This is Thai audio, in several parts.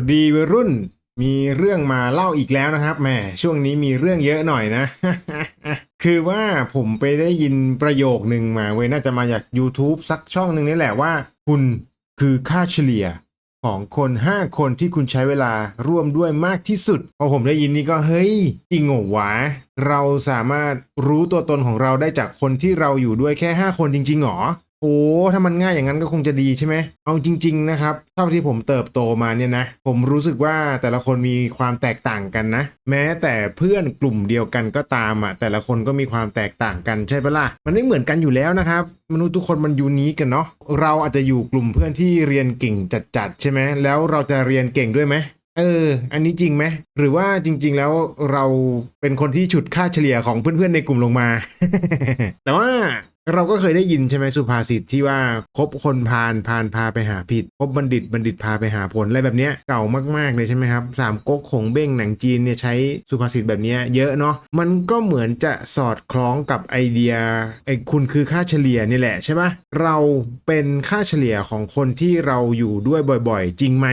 วัสดีวัยรุ่นมีเรื่องมาเล่าอีกแล้วนะครับแหมช่วงนี้มีเรื่องเยอะหน่อยนะ คือว่าผมไปได้ยินประโยคหนึ่งมาเว้ยน่าจะมาจาก YouTube สักช่องหนึ่งนี่แหละว่า คุณคือค่าเฉลี่ยของคน 5 คนที่คุณใช้เวลาร่วมด้วยมากที่สุดพอผมได้ยินนี่ก็เฮ้ยจริงเหรอวะ เราสามารถรู้ตัวตนของเราได้จากคนที่เราอยู่ด้วยแค่ 5 คนจริงๆหรอ โอ้ถ้ามันง่ายอย่างนั้นก็คงจะดีใช่ไหม เอาจริง ๆ นะครับ เท่าที่ผมเติบโตมาเนี่ยนะ ผมรู้สึกว่าแต่ละคนมีความแตกต่างกันนะ แม้แต่เพื่อนกลุ่มเดียวกันก็ตามอะ แต่ละคนก็มีความแตกต่างกันใช่ปะล่ะ มันไม่เหมือนกันอยู่แล้วนะครับ มนุษย์ทุกคนมันยูนิคกันเนาะ เราอาจจะอยู่กลุ่มเพื่อนที่เรียนเก่งจัดๆใช่ไหม แล้วเราจะเรียนเก่งด้วยไหมเออ อันนี้จริงไหม หรือว่าจริง ๆ แล้วเราเป็นคนที่ฉุดค่าเฉลี่ยของเพื่อนๆในกลุ่มลงมา แต่ว่า เราก็เคยได้ยินใช่ไหมสุภาษิตที่ว่าคบคนพาลพาลพาไปหาผิดคบบัณฑิตบัณฑิตพาไปหาผลอะไรแบบเนี้ยเก่ามากๆเลยใช่ไหมครับสามก๊กขงเบ้งหนังจีนเนี่ยใช้สุภาษิตแบบเนี้ยเยอะเนาะมันก็เหมือนจะสอดคล้องกับไอเดียไอคุณคือค่าเฉลี่ยนี่แหละใช่ปะเราเป็นค่าเฉลี่ยของคนที่เราอยู่ด้วยบ่อยๆ จริงไหม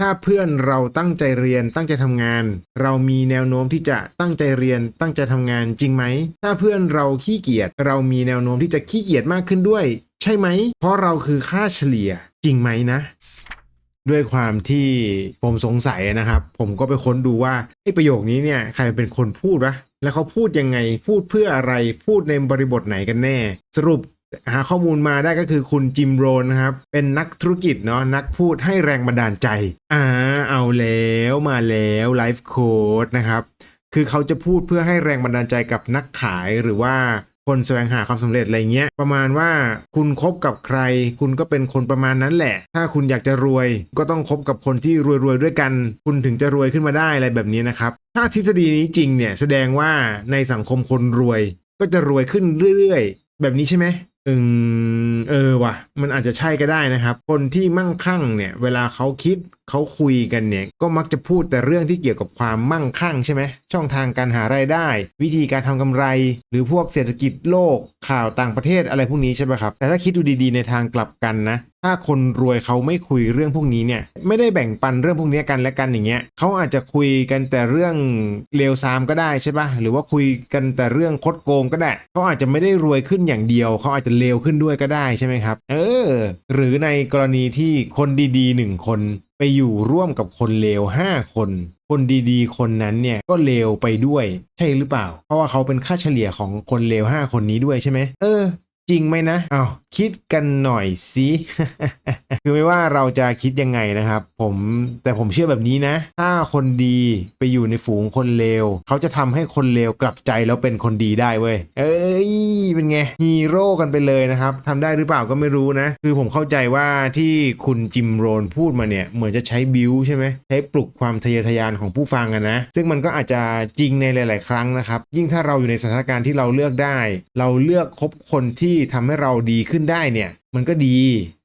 ถ้าเพื่อนเราตั้งใจเรียนตั้งใจทำงาน เรามีแนวโน้มที่จะตั้งใจเรียนตั้งใจทำงานจริงไหมถ้าเพื่อนเราขี้เกียจเรามีแนวโน้มที่จะขี้เกียจมากขึ้นด้วย ใช่ไหม เพราะเราคือค่าเฉลี่ยจริงไหมนะ ด้วยความที่ผมสงสัยนะครับ ผมก็ไปค้นดูว่าไอ้ประโยคนี้เนี่ยใครเป็นคนพูดวะแล้วเขาพูดยังไงพูดเพื่ออะไรพูดในบริบทไหนกันแน่ สรุปหาข้อมูลมาได้ก็คือคุณจิมโรนนะครับ เป็นนักธุรกิจเนาะนักพูดให้แรงบันดาลใจ อ่า เอาแล้วมาแล้วไลฟ์โค้ดนะครับ คือเขาจะพูดเพื่อให้แรงบันดาลใจกับนักขายหรือว่า คนแสวงหาความสำเร็จอะไรเงี้ยประมาณว่าคุณคบกับใคร คุณก็เป็นคนประมาณนั้นแหละ ถ้าคุณอยากจะรวย ก็ต้องคบกับคนที่รวยๆด้วยกัน คุณถึงจะรวยขึ้นมาได้อะไรแบบนี้นะครับ ถ้าทฤษฎีนี้จริงเนี่ยแสดงว่าในสังคมคนรวย ก็จะรวยขึ้นเรื่อยๆ แบบนี้ใช่ไหมอืมเออว่ะ มันอาจจะใช่ก็ได้นะครับ คนที่มั่งคั่งเนี่ย เวลาเขาคิดเขาคุยกันเนี่ยก็มักจะพูดแต่เรื่องที่เกี่ยวกับความมั่งคั่งใช่ไหมช่องทางการหารายได้ วิธีการทำกำไร หรือพวกเศรษฐกิจโลกข่าวต่างประเทศอะไรพวกนี้ใช่ไหมครับ แต่ถ้าคิดดูดีๆในทางกลับกันนะ ถ้าคนรวยเขาไม่คุยเรื่องพวกนี้เนี่ยไม่ได้แบ่งปันเรื่องพวกนี้กันและกันอย่างเงี้ยเขาอาจจะคุยกันแต่เรื่องเลวซามก็ได้ใช่ปะหรือว่าคุยกันแต่เรื่องคดโกงก็ได้เขาอาจจะไม่ได้รวยขึ้นอย่างเดียวเขาอาจจะเลวขึ้นด้วยก็ได้ใช่ไหมครับ เออ หรือในกรณีที่คนดีๆหนึ่งคน ไปอยู่ร่วมกับคนเลวห้าคน คนดีๆ คนนั้นเนี่ยก็เลวไปด้วย ใช่หรือเปล่า เพราะว่าเขาเป็นค่าเฉลี่ยของคนเลวห้าคนนี้ด้วยใช่ไหมเออ จริงไหมนะเอาว คิดกันหน่อยสิคือไม่ว่าเราจะคิดยังไงนะครับ ผมแต่ผมเชื่อแบบนี้นะ ถ้าคนดีไปอยู่ในฝูงคนเลวเขาจะทำให้คนเลวกลับใจแล้วเป็นคนดีได้เว้ยเอ้ยเป็นไงฮีโร่กันไปเลยนะครับทำได้หรือเปล่าก็ไม่รู้นะ คือผมเข้าใจว่าที่คุณจิมโรนพูดมาเนี่ยเหมือนจะใช้บิวใช่ไหมใช้ปลุกความทะเยอทะยานของผู้ฟังอะนะ ซึ่งมันก็อาจจะจริงในหลาย ๆ ครั้งนะครับ ยิ่งถ้าเราอยู่ในสถานการณ์ที่เราเลือกได้ เราเลือกคบคนที่ทำให้เราดีขึ้นได้เนี่ย มันก็ดี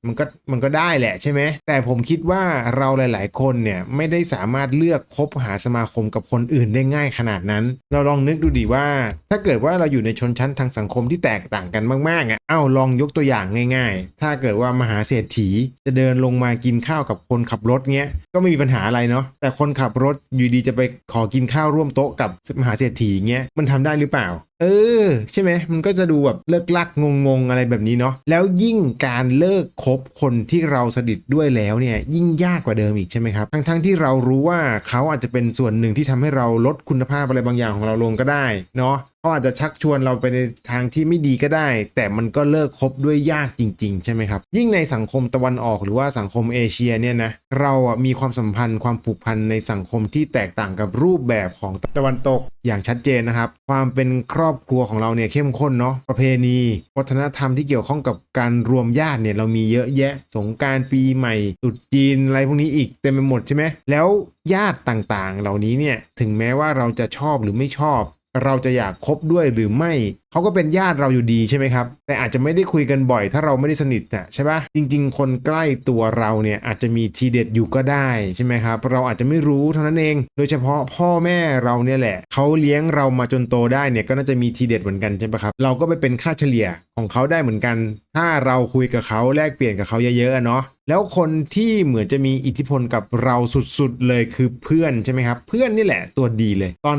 มันก็มันก็ได้แหละใช่ไหม แต่ผมคิดว่าเราหลาย ๆ คนเนี่ยไม่ได้สามารถเลือกคบหาสมาคมกับคนอื่นได้ง่ายขนาดนั้น เราลองนึกดูดิว่า ถ้าเกิดว่าเราอยู่ในชนชั้นทางสังคมที่แตกต่างกันมากๆอะ เอ้าลองยกตัวอย่างง่าย ๆ ถ้าเกิดว่ามหาเศรษฐีจะเดินลงมากินข้าวกับคนขับรถเงี้ย ก็ไม่มีปัญหาอะไรเนาะ แต่คนขับรถอยู่ดีจะไปขอกินข้าวร่วมโต๊ะกับมหาเศรษฐีเงี้ย มันทำได้หรือเปล่าเออ ใช่ไหมมันก็จะดูแบบเลิกลักงงๆอะไรแบบนี้เนาะแล้วยิ่งการเลิกคบคนที่เราสนิทด้วยแล้วเนี่ยยิ่งยากกว่าเดิมอีกใช่ไหมครับ ทั้งๆทที่เรารู้ว่าเขาอาจจะเป็นส่วนหนึ่งที่ทำให้เราลดคุณภาพอะไรบางอย่างของเราลงก็ได้เนาะเขาอาจจะชักชวนเราไปในทางที่ไม่ดีก็ได้ แต่มันก็เลิกคบด้วยยากจริง ๆ ใช่ไหมครับ ยิ่งในสังคมตะวันออกหรือว่าสังคมเอเชียเนี่ยนะเราอะมีความสัมพันธ์ความผูกพันในสังคมที่แตกต่างกับรูปแบบของตะวันตกอย่างชัดเจนนะครับ ความเป็นครอบครัวของเราเนี่ยเข้มข้นเนาะประเพณี วัฒนธรรมที่เกี่ยวข้องกับการรวมญาติเนี่ยเรามีเยอะแยะ สงการปีใหม่ตรุษจีนอะไรพวกนี้อีกเต็มไปหมดใช่ไหมแล้วญาติต่างๆ เหล่านี้เนี่ยถึงแม้ว่าเราจะชอบหรือไม่ชอบ เราจะอยากคบด้วยหรือไม่เขาก็เป็นญาติเราอยู่ดีใช่ไหมครับ แต่อาจจะไม่ได้คุยกันบ่อย ถ้าเราไม่ได้สนิทน่ะใช่ปะจริง ๆ คนใกล้ตัวเราเนี่ยอาจจะมีทีเด็ดอยู่ก็ได้ใช่ไหมครับ เราอาจจะไม่รู้เท่านั้นเอง โดยเฉพาะพ่อแม่เราเนี่ยแหละเขาเลี้ยงเรามาจนโตได้เนี่ยก็น่าจะมีทีเด็ดเหมือนกันใช่ปะครับ เราก็ไปเป็นค่าเฉลี่ยของเขาได้เหมือนกัน ถ้าเราคุยกับเขาแลกเปลี่ยนกับเขาเยอะๆเนาะแล้วคนที่เหมือนจะมีอิทธิพลกับเราสุดๆเลยคือเพื่อนใช่ไหมครับ เพื่อนนี่แหละตัวดีเลย ตอน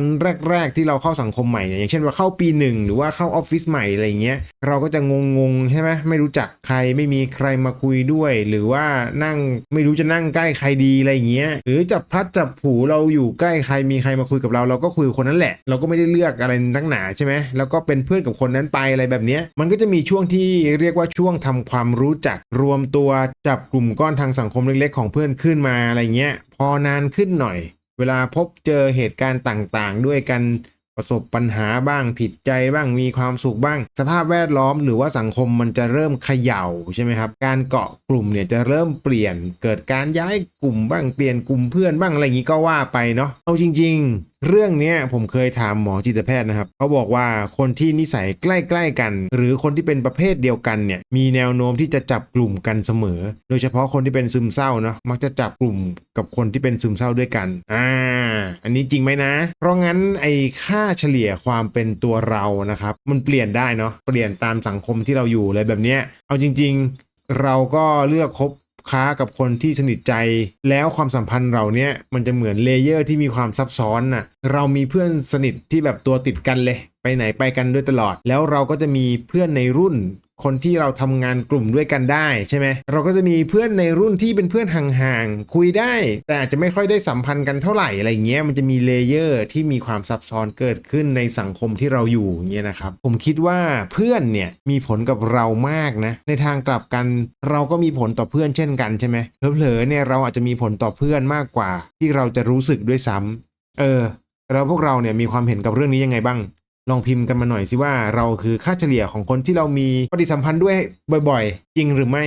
แรก ๆ ที่เราเข้าสังคมใหม่เนี่ยอย่างเช่นว่าเข้าปีหนึ่งหรือว่าเข้าออฟฟิศใหม่อะไรเงี้ยเราก็จะงงๆใช่ไหมไม่รู้จักใครไม่มีใครมาคุยด้วย หรือว่านั่งไม่รู้จะนั่งใกล้ใครดีอะไรเงี้ยหรือจับพลัดจับผูเราอยู่ใกล้ใครมีใครมาคุยกับเรา เราก็คุยคนนั้นแหละ เราก็ไม่ได้เลือกอะไรนักหนาใช่ไหมแล้วก็เป็นเพื่อนกับคนนั้นไปอะไรแบบเนี้ยมันก็จะมีช่วงที่เรียกว่าช่วงทำความรู้จักรวมตัวจับกลุ่มก้อนทางสังคมเล็กๆ ของเพื่อนขึ้นมาอะไรเงี้ยพอนานขึ้นหน่อย เวลาพบเจอเหตุการณ์ต่างๆ ด้วยกัน ประสบปัญหาบ้างผิดใจบ้างมีความสุขบ้าง สภาพแวดล้อมหรือว่าสังคมมันจะเริ่มเขย่าใช่ไหมครับ การเกาะกลุ่มเนี่ยจะเริ่มเปลี่ยน เกิดการย้ายกลุ่มบ้างเปลี่ยนกลุ่มเพื่อนบ้างอะไรอย่างนี้ก็ว่าไปเนาะเอาจริง ๆเรื่องนี้ผมเคยถามหมอจิตแพทย์นะครับเขาบอกว่าคนที่นิสัยใกล้ ๆ กัน หรือคนที่เป็นประเภทเดียวกันเนี่ยมีแนวโน้มที่จะจับกลุ่มกันเสมอ โดยเฉพาะคนที่เป็นซึมเศร้าเนาะมักจะจับกลุ่มกับคนที่เป็นซึมเศร้าด้วยกันอ่าอันนี้จริงไหมนะ เพราะงั้นไอ้ค่าเฉลี่ยความเป็นตัวเรานะครับ มันเปลี่ยนได้เนาะเปลี่ยนตามสังคมที่เราอยู่เลยแบบเนี้ยเอาจริง ๆ เราก็เลือกคบ ค้ากับคนที่สนิทใจ แล้วความสัมพันธ์เราเนี่ยมันจะเหมือนเลเยอร์ที่มีความซับซ้อนน่ะเรามีเพื่อนสนิทที่แบบตัวติดกันเลย ไปไหนไปกันด้วยตลอด แล้วเราก็จะมีเพื่อนในรุ่น คนที่เราทำงานกลุ่มด้วยกันได้ใช่ไหมเราก็จะมีเพื่อนในรุ่นที่เป็นเพื่อนห่างๆคุยได้ แต่อาจจะไม่ค่อยได้สัมพันธ์กันเท่าไหร่อะไรเงี้ยมันจะมีเลเยอร์ที่มีความซับซ้อนเกิดขึ้นในสังคมที่เราอยู่เงี้ยนะครับผมคิดว่าเพื่อนเนี่ยมีผลกับเรามากนะในทางกลับกันเราก็มีผลต่อเพื่อนเช่นกันใช่ไหมเผลอๆเนี่ยเราอาจจะมีผลต่อเพื่อนมากกว่า ที่เราจะรู้สึกด้วยซ้ำเออแล้วพวกเราเนี่ยมีความเห็นกับเรื่องนี้ยังไงบ้าง ลองพิมพ์กันมาหน่อยสิว่าเราคือค่าเฉลี่ยของคนที่เรามีปฏิสัมพันธ์ด้วยบ่อย ๆ จริงหรือไม่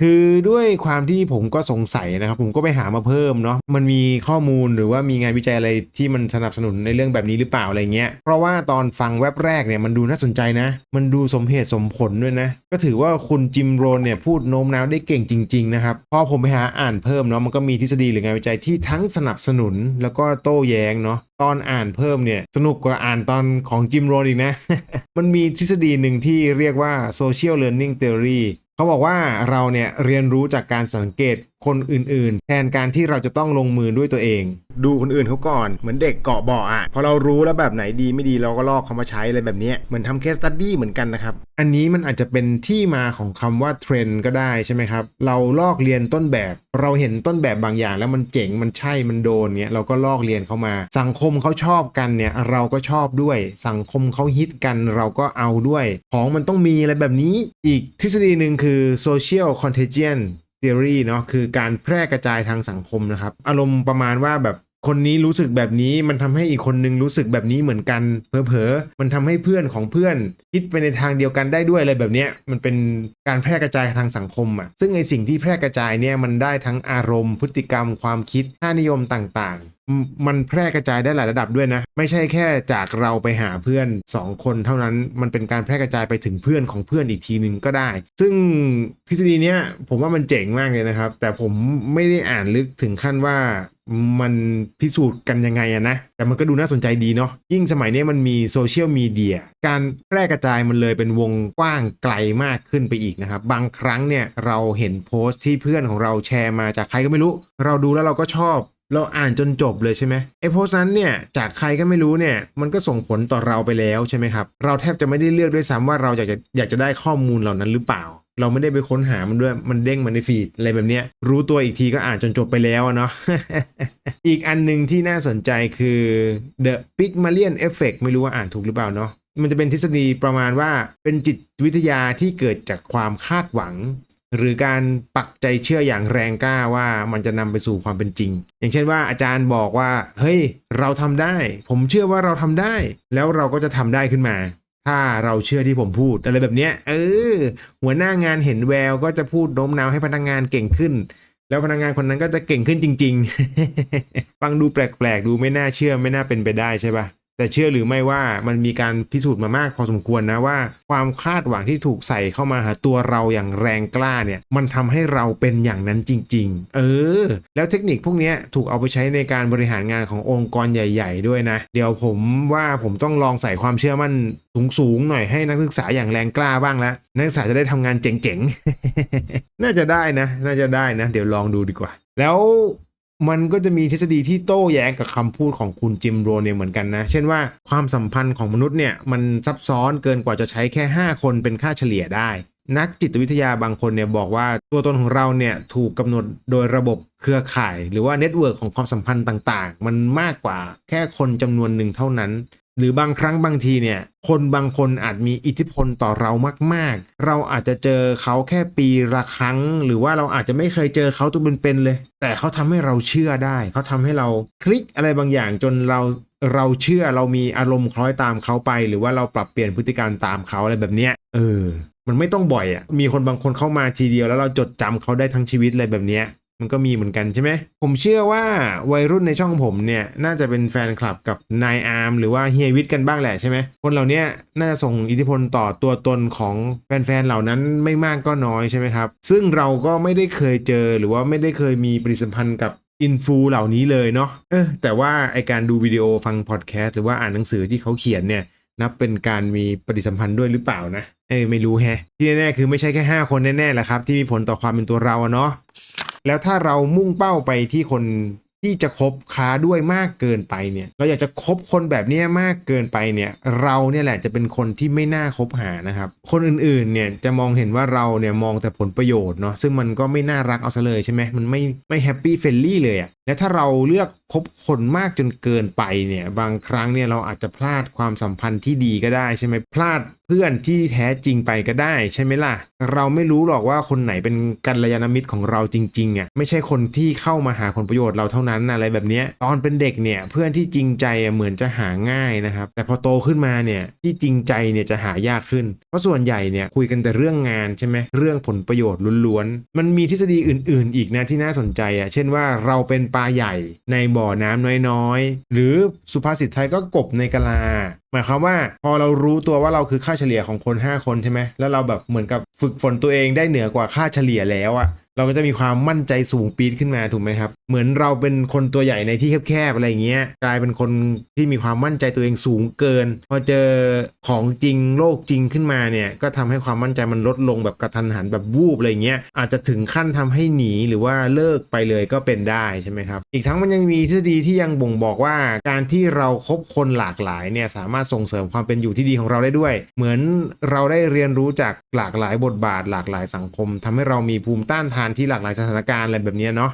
คือด้วยความที่ผมก็สงสัยนะครับ ผมก็ไปหามาเพิ่มเนาะมันมีข้อมูลหรือว่ามีงานวิจัยอะไรที่มันสนับสนุนในเรื่องแบบนี้หรือเปล่าอะไรเงี้ยเพราะว่าตอนฟังแว็บแรกเนี่ยมันดูน่าสนใจนะ มันดูสมเหตุสมผลด้วยนะ ก็ถือว่าคุณจิมโรนเนี่ยพูดโน้มน้าวได้เก่งจริงๆนะครับพอผมไปหาอ่านเพิ่มเนาะมันก็มีทฤษฎีหรืองานวิจัยที่ทั้งสนับสนุนแล้วก็โต้แย้งเนาะตอนอ่านเพิ่มเนี่ยสนุกกว่าอ่านตอนของจิมโรนอีกนะ มันมีทฤษฎีหนึ่งที่เรียกว่า social learning theory เขาบอกว่าเราเนี่ยเรียนรู้จากการสังเกตคนอื่นๆ แทนการที่เราจะต้องลงมือด้วยตัวเอง ดูคนอื่นเขาก่อนเหมือนเด็กเกาะเบาะอะพอเรารู้แล้วแบบไหนดีไม่ดีเราก็ลอกเขามาใช้อะไรแบบนี้เหมือนทำเคสตัดดี้เหมือนกันนะครับ อันนี้มันอาจจะเป็นที่มาของคำว่าเทรนด์ก็ได้ใช่ไหมครับ เราลอกเรียนต้นแบบ เราเห็นต้นแบบบางอย่าง แล้วมันเจ๋งมันใช่มันโดนเนี่ยเราก็ลอกเรียนเขามา สังคมเขาชอบกันเนี่ยเราก็ชอบด้วย สังคมเขาฮิตกันเราก็เอาด้วย ของมันต้องมีอะไรแบบนี้ อีกทฤษฎีหนึ่งคือ social contagion theory เนาะคือการแพร่กระจายทางสังคมนะครับ อารมณ์ประมาณว่าแบบ คนนี้รู้สึกแบบนี้มันทำให้อีกคนนึงรู้สึกแบบนี้เหมือนกันเผลอๆมันทำให้เพื่อนของเพื่อน คิดไปในทางเดียวกันได้ด้วยอะไรแบบเนี้ยมันเป็นการแพร่กระจายทางสังคมอะ่ะซึ่งไอสิ่งที่แพร่กระจายเนี่ยมันได้ทั้งอารมณ์ พฤติกรรมความคิดค่านิยมต่างๆมันแพร่กระจายได้หลายระดับด้วยนะ ไม่ใช่แค่จากเราไปหาเพื่อน 2 คนเท่านั้นมันเป็นการแพร่กระจายไปถึงเพื่อนของเพื่อนอีกทีหนึ่งก็ได้ ซึ่งทฤษฎีเนี้ยผมว่ามันเจ๋งมากเลยนะครับ แต่ผมไม่ได้อ่านลึกถึงขั้นว่า มันพิสูจน์กันยังไงอะนะ แต่มันก็ดูน่าสนใจดีเนาะยิ่งสมัยนี้มันมีโซเชียลมีเดียการแพร่กระจายมันเลยเป็นวงกว้างไกลมากขึ้นไปอีกนะครับ บางครั้งเนี่ยเราเห็นโพสต์ที่เพื่อนของเราแชร์มาจากใครก็ไม่รู้ เราดูแล้วเราก็ชอบเราอ่านจนจบเลยใช่ไหมไอ้โพสต์นั้นเนี่ยจากใครก็ไม่รู้เนี่ยมันก็ส่งผลต่อเราไปแล้วใช่ไหมครับ เราแทบจะไม่ได้เลือกด้วยซ้ำว่าเราอยากจะอยากจะได้ข้อมูลเหล่านั้นหรือเปล่า เราไม่ได้ไปค้นหามันด้วย มันเด้งมาในฟีดอะไรแบบเนี้ย รู้ตัวอีกทีก็อ่านจนจบไปแล้วอะเนาะ อีกอันหนึ่งที่น่าสนใจคือ The Pygmalion Effect ไม่รู้ว่าอ่านถูกหรือเปล่าเนาะ มันจะเป็นทฤษฎีประมาณว่าเป็นจิตวิทยาที่เกิดจากความคาดหวัง หรือการปักใจเชื่ออย่างแรงกล้าว่ามันจะนำไปสู่ความเป็นจริง อย่างเช่นว่าอาจารย์บอกว่า เฮ้ย เราทำได้ ผมเชื่อว่าเราทำได้ แล้วเราก็จะทำได้ขึ้นมา ถ้าเราเชื่อที่ผมพูดอะไรแบบเนี้ยเออ หัวหน้างานเห็นแววก็จะพูดโน้มน้าวให้พนักงานเก่งขึ้น แล้วพนักงานคนนั้นก็จะเก่งขึ้นจริง ๆ ฟังดูแปลกๆ ดูไม่น่าเชื่อไม่น่าเป็นไปได้ใช่ปะ แต่เชื่อหรือไม่ว่ามันมีการพิสูจน์มามากพอสมควรนะว่า ความคาดหวังที่ถูกใส่เข้ามาหาตัวเราอย่างแรงกล้าเนี่ย มันทำให้เราเป็นอย่างนั้นจริง ๆ เออ แล้วเทคนิคพวกนี้ถูกเอาไปใช้ในการบริหารงานขององค์กรใหญ่ ๆ ด้วยนะ เดี๋ยวผมว่าผมต้องลองใส่ความเชื่อมั่นสูงๆหน่อยให้นักศึกษาอย่างแรงกล้าบ้างแล้วนักศึกษาจะได้ทำงานเจ๋งๆ น่าจะได้นะ น่าจะได้นะ เดี๋ยวลองดูดีกว่า แล้ว มันก็จะมีทฤษฎีที่โต้แย้งกับคำพูดของคุณจิมโรเนี่ยเหมือนกันนะ เช่นว่าความสัมพันธ์ของมนุษย์เนี่ยมันซับซ้อนเกินกว่าจะใช้แค่ 5 คนเป็นค่าเฉลี่ยได้ นักจิตวิทยาบางคนเนี่ยบอกว่าตัวตนของเราเนี่ยถูกกำหนดโดยระบบเครือข่าย หรือว่าเน็ตเวิร์กของความสัมพันธ์ต่างๆ มันมากกว่าแค่คนจำนวนหนึ่งเท่านั้น หรือบางครั้งบางทีเนี่ย คนบางคนอาจมีอิทธิพลต่อเรามาก ๆ เราอาจจะเจอเขาแค่ปีละครั้ง หรือว่าเราอาจจะไม่เคยเจอเขาตัวเป็นๆเลย แต่เขาทำให้เราเชื่อได้ เขาทำให้เราคลิกอะไรบางอย่างจนเราเราเชื่อเรามีอารมณ์คล้อยตามเขาไป หรือว่าเราปรับเปลี่ยนพฤติการตามเขาอะไรแบบเนี้ยเออ มันไม่ต้องบ่อยอะ่ะมีคนบางคนเข้ามาทีเดียวแล้วเราจดจำเขาได้ทั้งชีวิตอะไรแบบเนี้ย มันก็มีเหมือนกันใช่ไหม ผมเชื่อว่าวัยรุ่นในช่องผมเนี่ย น่าจะเป็นแฟนคลับกับนายอาร์มหรือว่าเฮียวิทย์กันบ้างแหละใช่ไหม คนเหล่านี้น่าจะส่งอิทธิพลต่อตัวตนของแฟนๆเหล่านั้นไม่มากก็น้อยใช่ไหมครับ ซึ่งเราก็ไม่ได้เคยเจอหรือว่าไม่ได้เคยมีปฏิสัมพันธ์กับอินฟูเหล่านี้เลยเนาะเออแต่ว่าไอการดูวิดีโอฟังพอดแคสต์หรือว่าอ่านหนังสือที่เขาเขียนเนี่ยนับเป็นการมีปฏิสัมพันธ์ด้วยหรือเปล่านะเอ้ยไม่รู้แฮะที่แน่ๆคือไม่ใช่แค่ 5 คนแน่ๆแหละครับที่มีผลต่อความเป็นตัวเราเนาะ แล้วถ้าเรามุ่งเป้าไปที่คนที่จะคบค้าด้วยมากเกินไปเนี่ยเราอยากจะคบคนแบบนี้มากเกินไปเนี่ยเราเนี่ยแหละจะเป็นคนที่ไม่น่าคบหานะครับ คนอื่นๆเนี่ยจะมองเห็นว่าเราเนี่ยมองแต่ผลประโยชน์เนาะซึ่งมันก็ไม่น่ารักเอาซะเลยใช่ไหมมันไม่ไม่แฮปปี้เฟลลี่เลยอะ และถ้าเราเลือกคบคนมากจนเกินไปเนี่ยบางครั้งเนี่ยเราอาจจะพลาดความสัมพันธ์ที่ดีก็ได้ใช่ไหมพลาดเพื่อนที่แท้จริงไปก็ได้ใช่ไหมล่ะ เราไม่รู้หรอกว่าคนไหนเป็นกัลยาณมิตรของเราจริงๆอะไม่ใช่คนที่เข้ามาหาผลประโยชน์เราเท่านั้นอะไรแบบนี้ตอนเป็นเด็กเนี่ยเพื่อนที่จริงใจเหมือนจะหาง่ายนะครับแต่พอโตขึ้นมาเนี่ยที่จริงใจเนี่ยจะหายากขึ้น เพราะส่วนใหญ่เนี่ยคุยกันแต่เรื่องงานใช่ไหมเรื่องผลประโยชน์ล้วนๆมันมีทฤษฎีอื่น ๆ อีกนะที่น่าสนใจอะเช่นว่าเราเป็นปลาใหญ่ในบ่อน้ำน้อยๆ หรือสุภาษิตไทยก็กบในกะลาหมายความว่าพอเรารู้ตัวว่าเราคือค่าเฉลี่ยของคน 5 คนใช่ไหมแล้วเราแบบเหมือนกับฝึกฝนตัวเองได้เหนือกว่าค่าเฉลี่ยแล้วอะเราก็จะมีความมั่นใจสูงปีดขึ้นมาถูกไหมครับ เหมือนเราเป็นคนตัวใหญ่ในที่แคบๆอะไรเงี้ย กลายเป็นคนที่มีความมั่นใจตัวเองสูงเกิน พอเจอของจริงโลกจริงขึ้นมาเนี่ย ก็ทำให้ความมั่นใจมันลดลงแบบกระทันหันแบบวูบอะไรเงี้ย อาจจะถึงขั้นทำให้หนีหรือว่าเลิกไปเลยก็เป็นได้ใช่ไหมครับ อีกทั้งมันยังมีทฤษฎีที่ยังบ่งบอกว่าการที่เราครบคนหลากหลายเนี่ยสามารถส่งเสริมความเป็นอยู่ที่ดีของเราได้ด้วย เหมือนเราได้เรียนรู้จากหลากหลายบทบาท หลากหลายสังคมทำให้เรามีภูมิต้านทานที่หลากหลายสถานการณ์อะไรแบบนี้เนาะ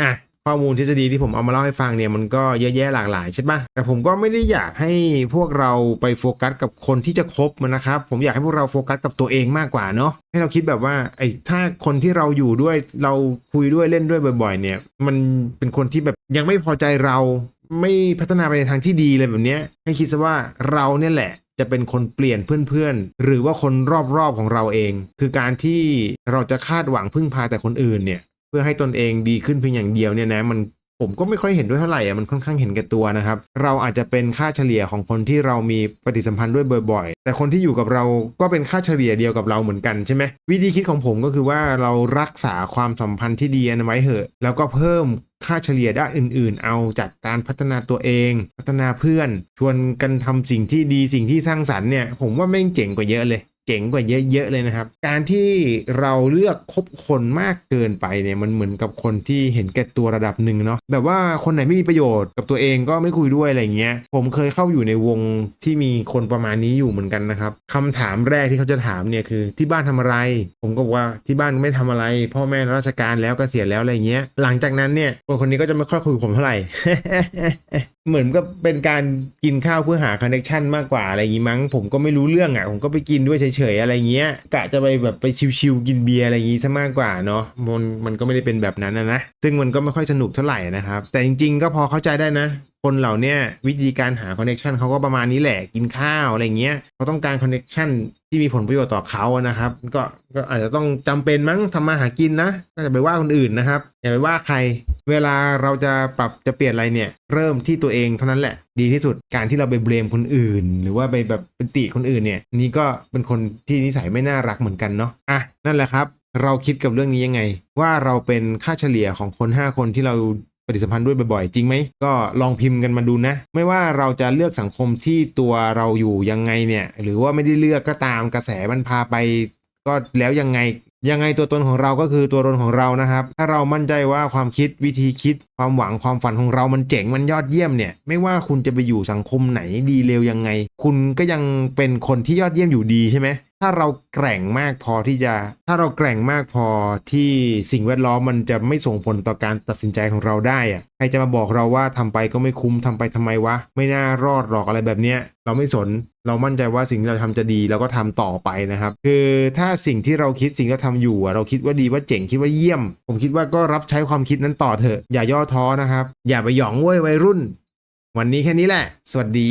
อะข้อมูลทฤษฎีที่ผมเอามาเล่าให้ฟังเนี่ยมันก็เยอะแยะหลากหลายใช่ปะแต่ผมก็ไม่ได้อยากให้พวกเราไปโฟกัสกับคนที่จะคบมันนะครับ ผมอยากให้พวกเราโฟกัสกับตัวเองมากกว่าเนาะให้เราคิดแบบว่าไอ้ถ้าคนที่เราอยู่ด้วยเราคุยด้วยเล่นด้วยบ่อย ๆ เนี่ย มันเป็นคนที่แบบยังไม่พอใจเรา ไม่พัฒนาไปในทางที่ดีเลยแบบเนี้ย ให้คิดซะว่าเราเนี่ยแหละจะเป็นคนเปลี่ยนเพื่อนๆ หรือว่าคนรอบๆของเราเอง คือการที่เราจะคาดหวังพึ่งพาแต่คนอื่นเนี่ย เพื่อให้ตนเองดีขึ้นเพียงอย่างเดียวเนี่ยนะมัน ผมก็ไม่ค่อยเห็นด้วยเท่าไหร่อะมันค่อนข้างเห็นแก่ตัวนะครับ เราอาจจะเป็นค่าเฉลี่ยของคนที่เรามีปฏิสัมพันธ์ด้วยบ่อยๆ แต่คนที่อยู่กับเราก็เป็นค่าเฉลี่ยเดียวกับเราเหมือนกันใช่ไหมวิธีคิดของผมก็คือว่าเรารักษาความสัมพันธ์ที่ดีนไว้เถอะ แล้วก็เพิ่มค่าเฉลี่ยด้านอื่นๆ เอาจากการพัฒนาตัวเอง พัฒนาเพื่อน ชวนกันทำสิ่งที่ดีสิ่งที่สร้างสรรค์เนี่ยผมว่าแม่งเจ๋งกว่าเยอะเลย เจ๋งกว่าเยอะๆเลยนะครับ การที่เราเลือกคบคนมากเกินไปเนี่ยมันเหมือนกับคนที่เห็นแก่ตัวระดับหนึ่งเนาะแบบว่าคนไหนไม่มีประโยชน์กับตัวเองก็ไม่คุยด้วยอะไรเงี้ย ผมเคยเข้าอยู่ในวงที่มีคนประมาณนี้อยู่เหมือนกันนะครับคำถามแรกที่เขาจะถามเนี่ยคือที่บ้านทำอะไร ผมก็บอกว่าที่บ้านไม่ทำอะไร พ่อแม่ราชการแล้วกเกษียณแล้วอะไรเงี้ย หลังจากนั้นเนี่ยคนคนนี้ก็จะไม่ค่อยคุยกับผมเท่าไหร่ เหมือนก็เป็นการกินข้าวเพื่อหาคอนเนคชันมากกว่าอะไรอย่างงี้มั้ง ผมก็ไม่รู้เรื่องอะ ผมก็ไปกินด้วยเฉยๆอะไรเงี้ยกะจะไปแบบไปชิวๆกินเบียร์อะไรอย่างงี้ซะมากกว่าเนาะมันมันก็ไม่ได้เป็นแบบนั้นนะนะซึ่งมันก็ไม่ค่อยสนุกเท่าไหร่นะครับ แต่จริงๆก็พอเข้าใจได้นะ คนเหล่านี้วิธีการหาคอนเน t ชันเขาก็ประมาณนี้แหละกินข้าวอะไรเงี้ยเขาต้องการคอนเน t ชันที่มีผลประโยชน์ต่อเขานะครับ ก็ก็อาจจะต้องจำเป็นมั้งทำมาหากินนะก็จะไปว่าคนอื่นนะครับอย่าไปว่าใคร เวลาเราจะปรับจะเปลี่ยนอะไรเนี่ย เริ่มที่ตัวเองเท่านั้นแหละ ดีที่สุดการที่เราไปเบลมคนอื่น หรือว่าไปแบบเป็นติคนอื่นเนี่ยนี่ก็เป็นคนที่นิสัยไม่น่ารักเหมือนกันเนาะอะนั่นแหละครับ เราคิดกับเรื่องนี้ยังไง ว่าเราเป็นค่าเฉลี่ยของคน 5 คนที่เรา ปฏิสัมพันธ์ด้วยบ่อยๆ จริงไหมก็ลองพิมพ์กันมาดูนะ ไม่ว่าเราจะเลือกสังคมที่ตัวเราอยู่ยังไงเนี่ย หรือว่าไม่ได้เลือกก็ตามกระแสมันพาไป ก็แล้วยังไงยังไงตัวตนของเราก็คือตัวตนของเรานะครับ ถ้าเรามั่นใจว่าความคิดวิธีคิด ความหวังความฝันของเรามันเจ๋งมันยอดเยี่ยมเนี่ย ไม่ว่าคุณจะไปอยู่สังคมไหนดีเลวยังไง คุณก็ยังเป็นคนที่ยอดเยี่ยมอยู่ดีใช่ไหม ถ้าเราแกร่งมากพอที่จะ ถ้าเราแกร่งมากพอที่สิ่งแวดล้อมมันจะไม่ส่งผลต่อการตัดสินใจของเราได้อะใครจะมาบอกเราว่าทำไปก็ไม่คุ้มทำไปทำไมวะ ไม่น่ารอดหรอกอะไรแบบเนี้ย เราไม่สน เรามั่นใจว่าสิ่งที่เราทำจะดีเราก็ทำต่อไปนะครับ คือถ้าสิ่งที่เราคิดสิ่งที่เราทำอยู่เราคิดว่าดีว่าเจ๋งคิดว่าเยี่ยม ผมคิดว่าก็รับใช้ความคิดนั้นต่อเถอะอย่าย่อท้อนะครับ อย่าไปหยองเว้ยวัยรุ่น วันนี้แค่นี้แหละ สวัสดี